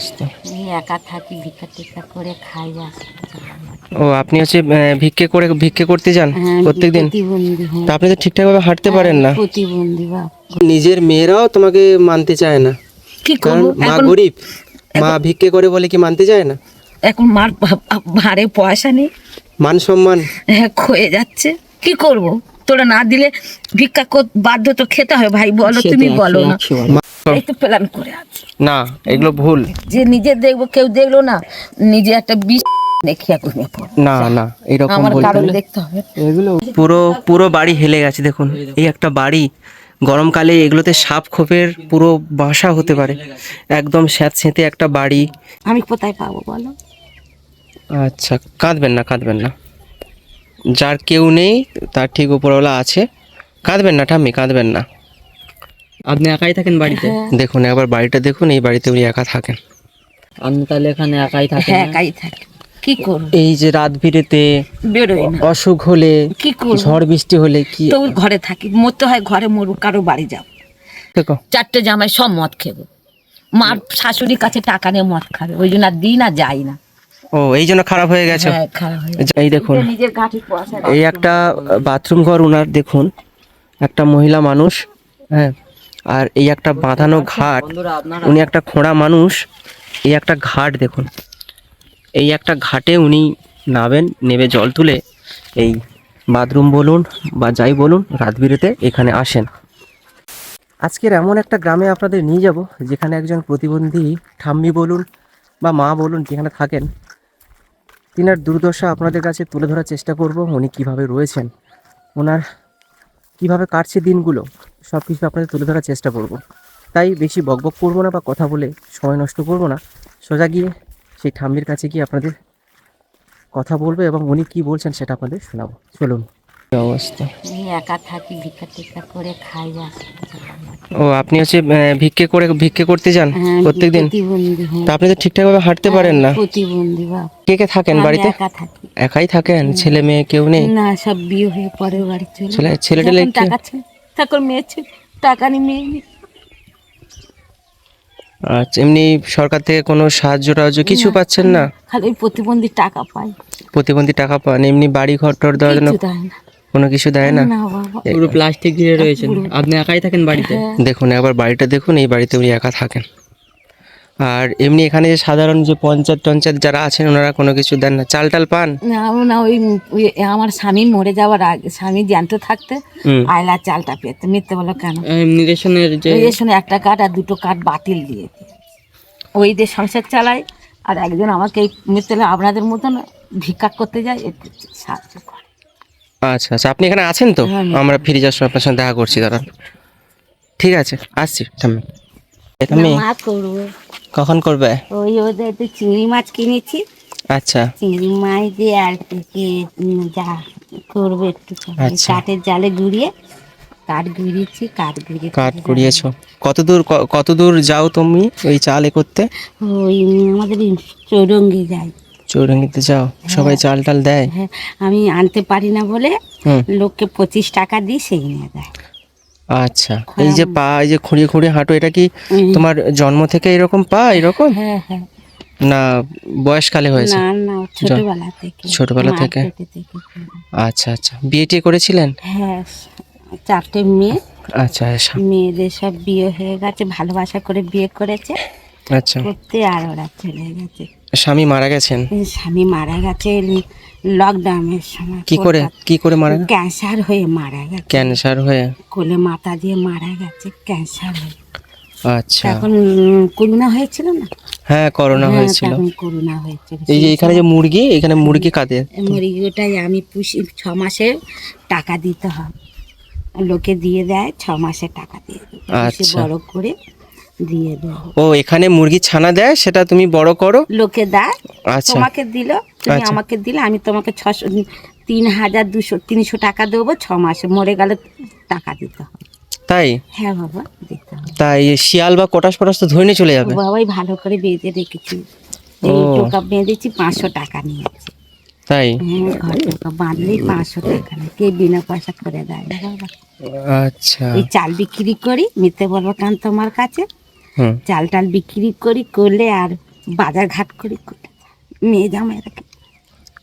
অবস্থা এই একা থাকি ভিক্ষা টিক্ষা করে খাই ও আপনি হচ্ছে ভিক্ষে করে ভিক্ষে করতে যান হ্যাঁ প্রত্যেকদিন? হ্যাঁ তা আপনি তো ঠিকঠাক ভাবে হাঁটতে পারেন না। প্রতিবন্ধী নিজের মেয়েরাও তোমাকে মানতে চায় না। কি মা গরিব। মা ভিক্ষে করে বলে কি মানতে চায় না? এখন মার ভারে পয়সা নেই। মান সম্মান। হ্যাঁ ক্ষয়ে যাচ্ছে। কি করব? তোরা না দিলে ভিক্ষা বাধ্য তো খেতে হবে ভাই বলো তুমি বলো না। এই তো প্ল্যান করে আছে। না এগুলো ভুল। যে নিজে দেখব কেউ দেখল না নিজে একটা বিষ না না এরকম। দেখতে হবে। পুরো পুরো বাড়ি হেলে গেছে দেখুন। এই একটা বাড়ি গরমকালে এগুলোতে সাপ খোপের পুরো বাসা হতে পারে। একদম স্যাঁতস্যাঁতে একটা বাড়ি। আমি কোথায় পাবো বলো? আচ্ছা কাঁদবেন না কাঁদবেন না। যার কেউ নেই তার ঠিক উপরওয়ালা আছে। কাঁদবেন না ঠাম্মি কাঁদবেন না। আপনি একাই থাকেন বাড়িতে? দেখুন একবার বাড়িটা দেখুন এই বাড়িতে উনি একা থাকেন। আপনি তাহলে এখানে একাই থাকেন হ্যাঁ একাই থাকে। কি করব? এই যে রাত ভিড়েতে বেরোই না। অসুখ হলে কি করব? ঝড় বৃষ্টি হলে কি? তো ঘরে থাকি। মরতে হয় ঘরে মরু কারও বাড়ি যাব দেখো। চারটে জামাই সব মদ খেবো। মার শাশুড়ির কাছে টাকা নিয়ে মদ খাবে। ওই জন্য আর দিই না যাই না। ও এই জন্য খারাপ হয়ে গেছে? হ্যাঁ খারাপ হয়ে এই দেখুন নিজের গাঁঠি পয়সা এই একটা বাথরুম ঘর উনার দেখুন। একটা মহিলা মানুষ হ্যাঁ। আর এই একটা বাঁধানো ঘাট উনি একটা খোঁড়া মানুষ এই একটা ঘাট দেখুন। এই একটা ঘাটে উনি নাবেন নেবে জল তুলে এই বাথরুম বলুন বা যাই বলুন রাত বিরেতে এখানে আসেন। আজকের এমন একটা গ্রামে আপনাদের নিয়ে যাব যেখানে একজন প্রতিবন্ধী ঠাম্মি বলুন বা মা বলুন যেখানে থাকেন তিনার দুর্দশা আপনাদের কাছে তুলে ধরার চেষ্টা করব উনি কীভাবে রয়েছেন। ওনার কীভাবে কাটছে দিনগুলো সব কিছু আপনাদের তুলে ধরার চেষ্টা করব। তাই বেশি বকবক করব না বা কথা বলে সময় নষ্ট করব না। সোজা গিয়ে সেই ঠাম্মির কাছে গিয়ে আপনাদের কথা বলব এবং উনি কী বলছেন সেটা আপনাদের শোনাবো। চলুন। অবস্থা। একা থাকি ভিক্ষা টিক্ষা করে খাই ও আপনি হচ্ছে ভিক্ষে করে ভিক্ষে করতে যান হ্যাঁ প্রত্যেকদিন? হ্যাঁ তা আপনি তো ঠিকঠাক ভাবে হাঁটতে পারেন না। প্রতিবন্ধী কে কে থাকেন বাড়িতে? একাই থাকেন? ছেলে মেয়ে কেউ নেই? না সব বিয়ে হয়ে পরের বাড়ি চলে। ছেলে ছেলে টাকা তখন মেয়ে টাকা নিয়ে মেয়ে আচ্ছা এমনি সরকার থেকে কোনো সাহায্য টাহায্য কিছু পাচ্ছেন না। খালি প্রতিবন্ধী টাকা পাই। প্রতিবন্ধী টাকা পান এমনি বাড়ি ঘর টর দেওয়ার জন্য কোনো কিছু দেয় না? পুরো প্লাস্টিক ঘিরে রয়েছেন। আপনি একাই থাকেন বাড়িতে? দেখুন একবার বাড়িটা দেখুন এই বাড়িতে উনি একা থাকেন। আর এমনি এখানে যে সাধারণ যে পঞ্চায়েত টঞ্চায়েত যারা আছেন ওনারা কোনো কিছু দেন না। চাল টাল পান? না ওই ওই আমার স্বামী মরে যাওয়ার আগে স্বামী জ্যান্ত থাকতে। আয়লা চালটা পেতে। মিথ্যে বলো কেন? এমনি রেশনের যে ওই যে শুনে একটা কাঠ আর দুটো কাঠ বাতিল দিয়ে ওই যে সংসার চালায় আর একজন আমাকে এই মিথ্যে আপনাদের মতন ভিক্ষা করতে যায় সাহায্য করে। আচ্ছা আচ্ছা আপনি এখানে আছেন তো? হ্যাঁ, আমরা ফিরে যাওয়ার সময় আপনার সঙ্গে দেখা করছি দাঁড়ান। ঠিক আছে আসছি এ, ঠাম্মি কখন করবে? ওই ওদের একটু চিংড়ি মাছ কিনেছি। আচ্ছা। চিংড়ি মাছ দিয়ে আর কি যা করব একটু আচ্ছা। কাঠের জালে গুড়িয়ে কাঠ গুড়িয়েছি কাঠ গুড়িয়ে কাঠ কুড়িয়েছো কত দূর কত দূর যাও তুমি ওই চাল এ করতে? ওই আমাদের চৌরঙ্গি যাই চৌরঙ্গিতে যাও সবাই চাল টাল দেয়। হ্যাঁ আমি আনতে পারি না বলে লোককে পঁচিশ টাকা দিই সেই নিয়ে দেয় আচ্ছা এই যে পা এই যে খুঁড়িয়ে খুঁড়িয়ে হাঁটো এটা কি তোমার জন্ম থেকে এরকম পা এরকম? হ্যাঁ হ্যাঁ। না বয়সকালে হয়েছে? না না ছোটবেলা থেকে। ছোটবেলা থেকে? আচ্ছা আচ্ছা। বিয়ে টিয়ে করেছিলেন? হ্যাঁ চারটে মেয়ে। আচ্ছা আচ্ছা। মেয়েদের সব বিয়ে হয়ে গেছে ভালোবাসা করে বিয়ে করেছে। আচ্ছা। করতে আর ওরা চলে গেছে। স্বামী মারা গেছেন? স্বামী মারা গেছে লকডাউনের সময় কি করে কি করে মারা ক্যান্সার হয়ে মারা গেছে। ক্যান্সার হয়ে? কোলে মাথা দিয়ে মারা গেছে ক্যান্সার হয়ে। আচ্ছা। এখন করোনা হয়েছিল না? হ্যাঁ করোনা হ্যাঁ, হয়েছিল। করোনা হয়েছিল। এই যে এখানে যে মুরগি এখানে মুরগি কাঁদে মুরগিটাই আমি পুষি ছ মাসে টাকা দিতে হয়। লোকে দিয়ে দেয় ছ মাসে টাকা দিয়ে দেয়। আচ্ছা। বড় করে দিয়ে দেয় ও এখানে মুরগি ছানা দেয় সেটা তুমি বড় করো। লোকে দেয় আচ্ছা। তোমাকে দিল তুমি আচ্ছা। আমাকে দিলে আমি তোমাকে ছশো তিন হাজার দুশো তিনশো টাকা দেবো ছ মাসে মরে গেলে টাকা দিতে হবে। তাই? হ্যাঁ বাবা দিতে হবে। তাই শিয়াল বা কটাস ফটাস তো ধরে নিয়ে চলে যাবে। বাবাই ভালো করে বেঁধে রেখেছি। এই টোকা বেঁধেছি পাঁচশো টাকা নিয়েছি। তাই? হ্যাঁ বাঁধলেই পাঁচশো টাকা নেয়। কে বিনা পয়সা করে দেয় আচ্ছা। এই চাল বিক্রি করি মিথ্যে বলব কেন তোমার কাছে? চাল টাল বিক্রি করি করলে আর বাজার ঘাট করি মেয়ে জামাইরা কি-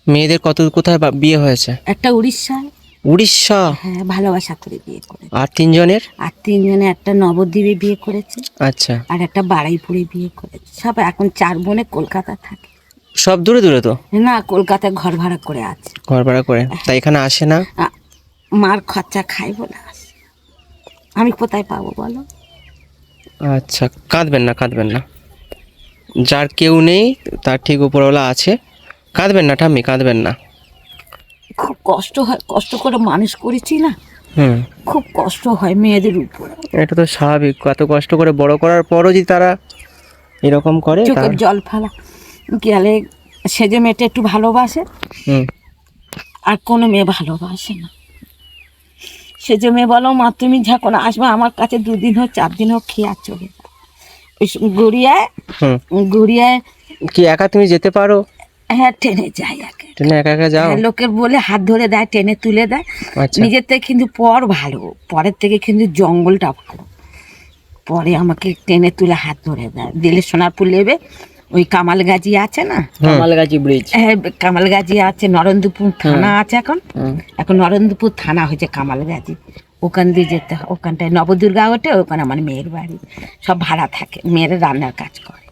মেয়েদের কত কোথায় বিয়ে হয়েছে? একটা উড়িষ্যায় উড়িষ্যা? হ্যাঁ ভালোবাসা করে বিয়ে করে আর তিনজনের? আর তিনজনে একটা নবদ্বীপে বিয়ে করেছে। আচ্ছা। আর একটা বাড়াইপুরে বিয়ে করেছে। সব এখন চার বোনে কলকাতা থাকে। সব দূরে দূরে তো? না কলকাতায় ঘর ভাড়া করে আছে। ঘর ভাড়া করে? তাই এখানে আসে না? মার খরচা খাই বলে আসে আমি কোথায় পাবো বলো? আচ্ছা কাঁদবেন না কাঁদবেন না। যার কেউ নেই তার ঠিক উপরওয়ালা আছে। কাঁদবেন না ঠাম্মি কাঁদবেন না। খুব কষ্ট হয় কষ্ট করে মানুষ করেছি না? হুম। খুব কষ্ট হয় মেয়েদের উপর। এটা তো স্বাভাবিক এত কষ্ট করে বড় করার পরও যদি তারা এরকম করে চোখের জল ফেলা। গেলে সেজে মেয়েটা একটু ভালোবাসে। হুম। আর কোনো মেয়ে ভালোবাসে না। সেজে মেয়ে বলো মা তুমি যখন আসবে আমার কাছে দুদিন হোক চার দিন হোক খেয়ে আর চলে গড়িয়ায় গড়িয়ায় কি একা তুমি যেতে পারো? হ্যাঁ ট্রেনে যাই আগে। ট্রেনে একা একা যাও? হ্যাঁ, লোকের বলে হাত ধরে দেয় টেনে তুলে দেয়। আচ্ছা। নিজের থেকে কিন্তু পর ভালো পরের থেকে কিন্তু জঙ্গলটা ভালো। পরে আমাকে টেনে তুলে হাত ধরে দেয়। দিলে সোনারপুর নেবে ওই কামাল গাজি আছে না? কামালগাছি ব্রিজ হ্যাঁ কামাল গাজি আছে নরেন্দ্রপুর থানা আছে এখন। এখন নরেন্দ্রপুর থানা হয়েছে কামাল গাজি ওখান দিয়ে যেতে হয় ওখানটায় নবদুর্গা ওঠে ওখানে আমার মেয়ের বাড়ি। সব ভাড়া থাকে মেয়েরা রান্নার কাজ করে।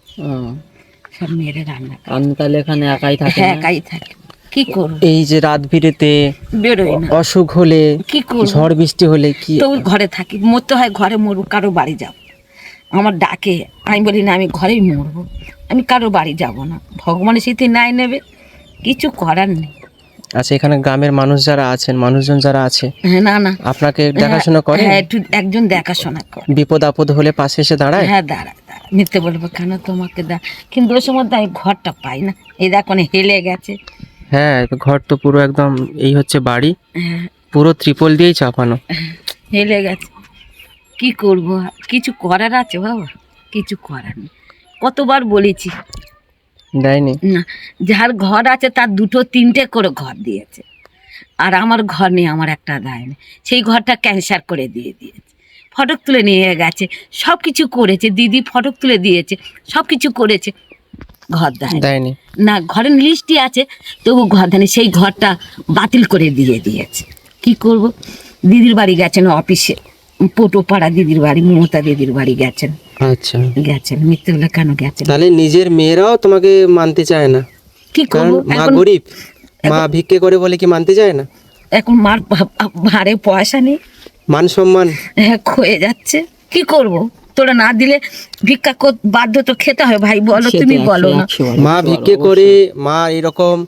সব মেয়েরা রান্না আপনি তাহলে এখানে একাই হ্যাঁ একাই থাকে। কি করব? এই যে রাত বিরেতে বেরোই না। অসুখ হলে কি করব? ঝড় বৃষ্টি হলে কি তো ঘরে থাকি মরতে হয় ঘরে মরবো কারও বাড়ি যাব। আমার ডাকে আমি বলি না আমি ঘরেই মরবো। আমি কারও বাড়ি যাব না। ভগবানের সাথে নাই নেবে। কিছু করার নেই। আচ্ছা এখানে গ্রামের মানুষ যারা আছেন মানুষজন যারা আছে হ্যাঁ, না না। আপনাকে দেখাশোনা করে হ্যাঁ একটু একজন দেখাশোনা করে বিপদ আপদ হলে পাশে এসে দাঁড়ায়? হ্যাঁ দাঁড়া দাঁড়া মিথ্যে বলব কেন তোমাকে দা? কিন্তু ওই সময় আমি ঘরটা পাই না। এই দেখো হেলে গেছে। হ্যাঁ ঘর তো পুরো একদম এই হচ্ছে বাড়ি। হ্যাঁ। পুরো ত্রিপল দিয়েই চাপানো। হেলে গেছে। কি করব? কিছু করার আছে বাবা? কিছু করার নেই। কতবার বলেছি। দেয়নি। না যার ঘর আছে তার দুটো তিনটে করে ঘর দিয়েছে। আর আমার ঘর নেই আমার একটা দেয়নি সেই ঘরটা ক্যান্সার করে দিয়ে দিয়েছে। ফটক তুলে নিয়ে গেছে সব কিছু করেছে দিদি ফটক তুলে দিয়েছে সব কিছু করেছে ঘর দেয় দেয়নি। না ঘরের লিস্টই আছে তবু ঘর দেয়নি সেই ঘরটা বাতিল করে দিয়ে দিয়েছে। কি করব? দিদির বাড়ি গেছেন অফিসে। পোটোপাড়া দিদির বাড়ি মমতা দিদির বাড়ি গেছেন। আচ্ছা। গেছেন মিথ্যে বলে কেন গেছেন? তাহলে নিজের মেয়েরাও তোমাকে মানতে চায় না। কি করব? মা গরিব মা ভিক্ষে করে বলে কি মানতে চায় না? এখন মার ভা- ভাড়ে পয়সা নেই। মান সম্মান। হ্যাঁ ক্ষয়ে যাচ্ছে। কি করব? তোরা না দিলে ভিক্ষা বাধ্য তো খেতে হয় ভাই বলো তুমি বলো না। মা ভিক্ষে করে মা এরকম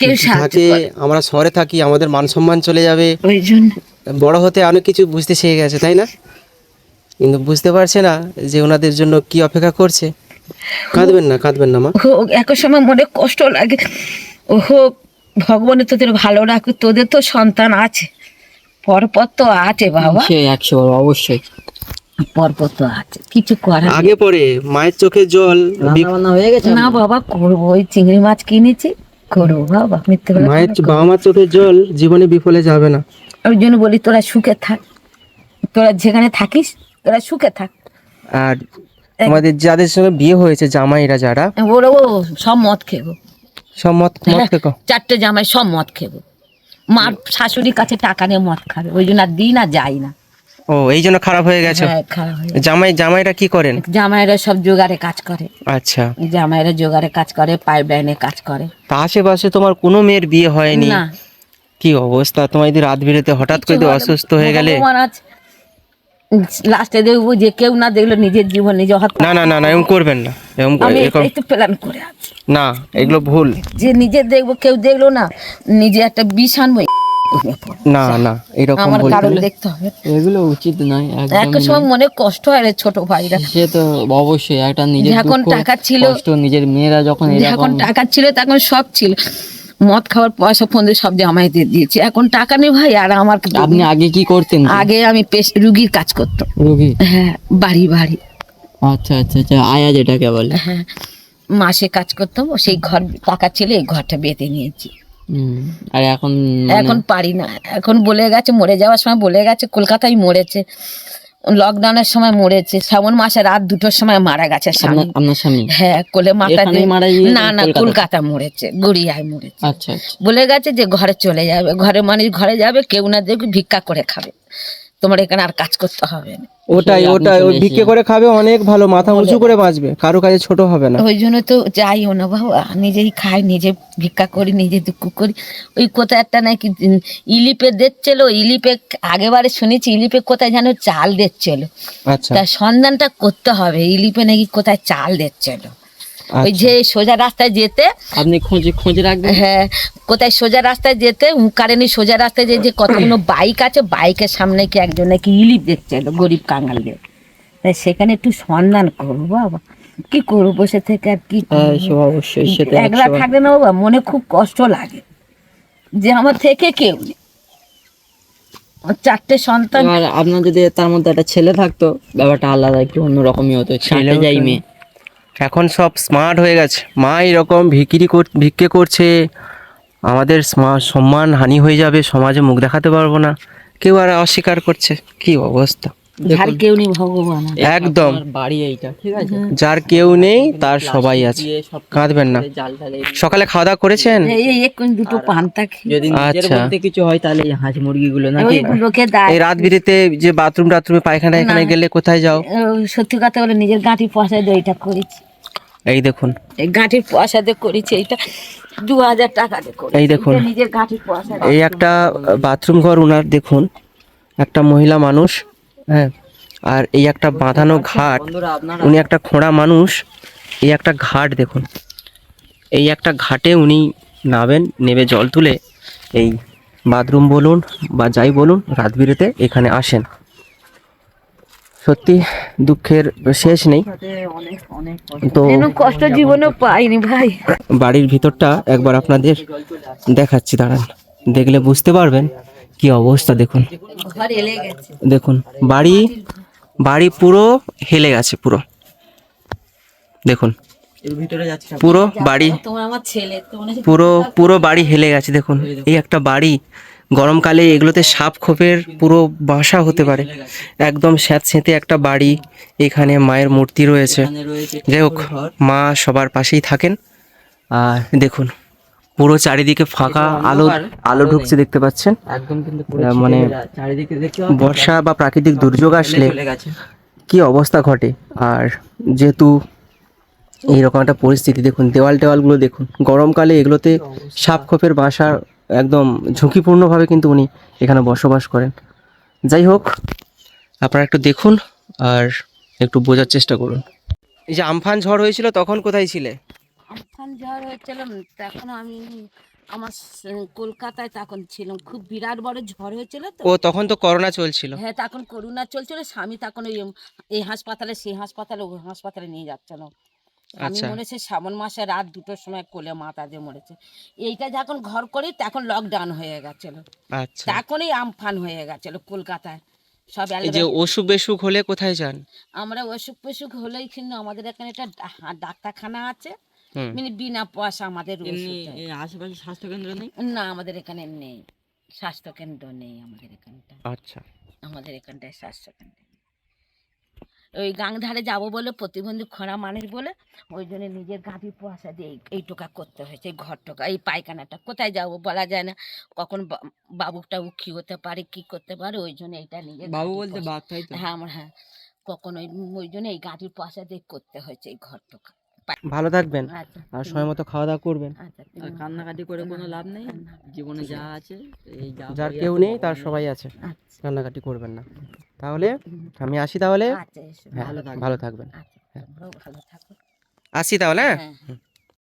কেউ সাহায্য থাকে আমরা শহরে থাকি আমাদের মান সম্মান চলে যাবে। ওই জন্য। বড় হতে অনেক কিছু বুঝতে শিখে গেছে তাই না? কিন্তু বুঝতে পারছে না যে ওনাদের জন্য কি অপেক্ষা করছে। কাঁদবেন না কাঁদবেন না মা। হোক এক সময় মনে কষ্ট লাগে। ও হোক ভগবানের তোদের ভালো রাখুক তোদের তো সন্তান আছে। পরপর তো আছে বাবা। সে একশো অবশ্যই। পরপর তো আছে কিছু করার আগে পরে মায়ের চোখে জল রান্না বান্না হয়ে গেছে? না বাবা করব ওই চিংড়ি মাছ কিনেছি। করব বাবা মিথ্যে মায়ের বাবা মার চোখে জল জীবনে বিফলে যাবে না। ওই জন্য বলি তোরা সুখে থাক। তোরা যেখানে থাকিস তোরা সুখে থাক। আর আমাদের যাদের সঙ্গে বিয়ে হয়েছে জামাইরা যারা? ওরা ও সব মদ খেবো। সব মদ মত হ্যাঁ, চারটে জামাই সব মদ খেবো। মার শাশুড়ির কাছে টাকা নিয়ে মদ খাবে। ওই জন্য আর দিই না যাই না। ও এই জন্য খারাপ হয়ে গেছে? হ্যাঁ খারাপ জামাই জামাইরা কি করেন? জামাইরা সব জোগাড়ে কাজ করে। আচ্ছা। জামাইরা জোগাড়ে কাজ করে পাইপ লাইনে কাজ করে। তা আশেপাশে তোমার কোনো মেয়ের বিয়ে হয়নি? না। কি অবস্থা? তোমার যদি রাত বিরেতে হঠাৎ করে অসুস্থ হয়ে গেলে লাস্টে দেখব যে কেউ না দেখল নিজের জীবন নিজে হত্যা। না না না না এরকম করবেন না এরকম আমি এরকম প্ল্যান করে আছি। না এগুলো ভুল। যে নিজে দেখব কেউ দেখল না নিজে একটা আনব না না এরকম আমার কারণ দেখতে হবে। এগুলো উচিত নয় একদম সময় মনে কষ্ট হয় রে ছোট ভাইরা। সে তো অবশ্যই একটা নিজের যখন দুঃখ, টাকা ছিল, কষ্ট নিজের মেয়েরা যখন যখন টাকা ছিল তখন সব ছিল। মদ খাওয়ার পয়সা ফোন দিয়ে সব জামাই দিয়ে দিয়েছি। এখন টাকা নেই ভাই আর আমার আপনি আগে কি করতেন আগে আমি রুগীর কাজ করতাম। রোগী? হ্যাঁ বাড়ি বাড়ি। আচ্ছা আচ্ছা আচ্ছা আয়া যেটাকে বলে। হ্যাঁ মাসে কাজ করতাম ও সেই ঘর টাকা ছেলে এই ঘরটা বেঁধে নিয়েছি। আর এখন মানে এখন পারি না। এখন বলে গেছে মরে যাওয়ার সময় বলে গেছে কলকাতায় মরেছে। লকডাউনের সময় মরেছে শ্রাবণ মাসে রাত দুটোর সময় মারা গেছে আপনার আপনার স্বামী? হ্যাঁ কোলে মাথা দিয়ে না না কলকাতা মরেছে গড়িয়ায় মরেছে। আচ্ছা আচ্ছা। বলে গেছে যে ঘরে চলে যাবে ঘরে মানুষ ঘরে যাবে কেউ না দেখবে ভিক্ষা করে খাবে। তোমার এখানে আর কাজ করতে হবে না। ওটাই ওটাই ওই ভিক্ষে করে খাবে অনেক ভালো মাথা উঁচু করে বাঁচবে কারও কাছে ছোট হবে না। ওই জন্য তো যাইও না বাবা নিজেই খাই নিজে ভিক্ষা করি নিজে দুঃখ করি। ওই কোথায় একটা নাকি ইলিপে দিচ্ছিল ইলিপে আগেবারে শুনেছি ইলিপে কোথায় যেন চাল দিচ্ছিল। আচ্ছা। তার সন্ধানটা করতে হবে ইলিপে নাকি কোথায় চাল দিচ্ছিল। ওই আচ্ছা। যে সোজা রাস্তায় যেতে আপনি খোঁজ খোঁজ রাখবেন? হ্যাঁ কোথায় সোজা রাস্তায় যেতে কারেন্ট সোজা রাস্তায় যে যে কতগুলো বাইক আছে বাইকের সামনে কি একজন নাকি ইলিপ দেখছিল গরিব কাঙালদের? তাই সেখানে একটু সন্ধান করব বাবা। কি করব বসে থেকে আর কি? হ্যাঁ, সে অবশ্যই সেটা একলা থাকলে না বাবা মনে খুব কষ্ট লাগে। যে আমার থেকে কেউ নেই। চারটে সন্তান। আপনার যদি তার মধ্যে একটা ছেলে থাকতো ব্যাপারটা আলাদা একটু অন্যরকমই হতো ছেলে যাই মেয়ে। এখন সব স্মার্ট হয়ে গেছে। মা এরকম ভিকিরি কর ভিক্ষে করছে আমাদের সম্মান হানি হয়ে যাবে সমাজে মুখ দেখাতে পারব না। কেউ আর অস্বীকার করছে কি অবস্থা? ঝাড় কেউ নেই ভগবান। একদম। বাড়ি এইটা ঠিক আছে? যার কেউ নেই তার সবাই আছে। কাঁদবেন না। সকালে খাওয়া দাওয়া করেছেন? এই দুটো পান্তা যদি নিজের আচ্ছা। বলতে কিছু হয় তাহলে এই হাঁস ওইগুলোকে দেয়। এই রাত বিরেতে যে বাথরুম টাথরুমে পায়খানা এখানে গেলে কোথায় যাও? সত্যি কথা বলে নিজের গাঁটির পয়সা দিয়ে এইটা করেছি। এই দেখুন। এই গাঁটির পয়সা দিয়ে করেছি এইটা দু হাজার টাকা দিয়ে এই দেখুন। নিজের গাঁটির পয়সা এই একটা বাথরুম ঘর উনার দেখুন। একটা মহিলা মানুষ হ্যাঁ। আর এই একটা বাঁধানো ঘাট উনি একটা খোঁড়া মানুষ এই একটা ঘাট দেখুন। এই একটা ঘাটে উনি নাবেন নেবে জল তুলে এই বাথরুম বলুন বা যাই বলুন রাত বিরেতে এখানে আসেন। সত্যি দুঃখের শেষ নেই। তো কষ্ট জীবনে পাইনি ভাই। বাড়ির ভিতরটা একবার আপনাদের দেখাচ্ছি দাঁড়ান। দেখলে বুঝতে পারবেন কি অবস্থা দেখুন। দেখুন বাড়ি বাড়ি পুরো হেলে গেছে পুরো। দেখুন পুরো বাড়ি তোমার আমার ছেলে তোমার পুরো পুরো বাড়ি হেলে গেছে দেখুন। এই একটা বাড়ি গরমকালে এগুলোতে সাপ খোপের পুরো বাসা হতে পারে। একদম স্যাঁত স্যাঁতে একটা বাড়ি এখানে মায়ের মূর্তি রয়েছে। যাই হোক মা সবার পাশেই থাকেন। আর দেখুন পুরো চারিদিকে ফাঁকা আলো আলো ঢুকছে দেখতে পাচ্ছেন। একদম কিন্তু মানে চারিদিকে বর্ষা বা প্রাকৃতিক দুর্যোগ আসলে কি অবস্থা ঘটে? আর যেহেতু এইরকম একটা পরিস্থিতি দেখুন দেওয়াল টেওয়ালগুলো দেখুন গরমকালে এগুলোতে সাপ খোপের বাসা একদম ঝুঁকিপূর্ণভাবে কিন্তু উনি এখানে বসবাস করেন। যাই হোক আপনারা একটু দেখুন আর একটু বোঝার চেষ্টা করুন। এই যে আমফান ঝড় হয়েছিল তখন কোথায় ছিলে? আমফান ঝড় হয়েছিলাম তখন আমি আমার কলকাতায় তখন ছিলাম। খুব বিরাট বড় ঝড় হয়েছিল তো। ও তখন তো করোনা চলছিল। হ্যাঁ তখন করোনা চলছিল স্বামী তখন ওই এই হাসপাতালে সেই হাসপাতালে ওই হাসপাতালে নিয়ে যাচ্ছিল। আমি আচ্ছা। মরেছে শ্রাবণ মাসে রাত দুটোর সময় কোলে মাথা দিয়ে মরেছে। এইটা যখন ঘর করি তখন লকডাউন হয়ে গেছিল। আচ্ছা। তখনই আমফান হয়ে গেছিল কলকাতায়। সব যে অসুখ বেসুখ হলে কোথায় যান? আমরা অসুখ পসুখ হলেই কিন্তু আমাদের এখানে একটা ডাক্তারখানা আছে। মানে বিনা পয়সা আমাদের আশেপাশে স্বাস্থ্য কেন্দ্র নেই? না আমাদের এখানে নেই। স্বাস্থ্য কেন্দ্র নেই আমাদের এখানটা আচ্ছা। আমাদের এখানটায় স্বাস্থ্য কেন্দ্র গাং ধারে যাব বলে প্রতিবন্ধী খরা মানুষ বলে ওই জন্য নিজের গাভি পয়সা দিয়ে এই- টোকা করতে হয়েছে এই ঘর টোকা এই পায়খানাটা। কোথায় যাব বলা যায় না। কখন বা- বাবুক টাবুক কি হতে পারে কি করতে পারে ওই জন্য এইটা নিজের বাবু বলতে হ্যাঁ আমার হ্যাঁ। কখন ওই ওই জন্য এই গাভির পয়সা দিয়ে করতে হয়েছে এই ঘর টোকা। ভালো থাকবেন। আচ্ছা আর সময় মতো খাওয়া দাওয়া করবেন। আচ্ছা আর কান্নাকাটি করে কোনো লাভ নেই। জীবনে যা আছে এই যা যার কেউ নেই তার সবাই আছে। আচ্ছা। কান্নাকাটি করবেন না। তাহলে আমি আসি তাহলে? আচ্ছা হ্যাঁ, ভালো থাকবেন। ভালো থাকবেন। আচ্ছা তোমরাও ভালো থাকো। আসি তাহলে হ্যাঁ? হ্যাঁ হ্যাঁ।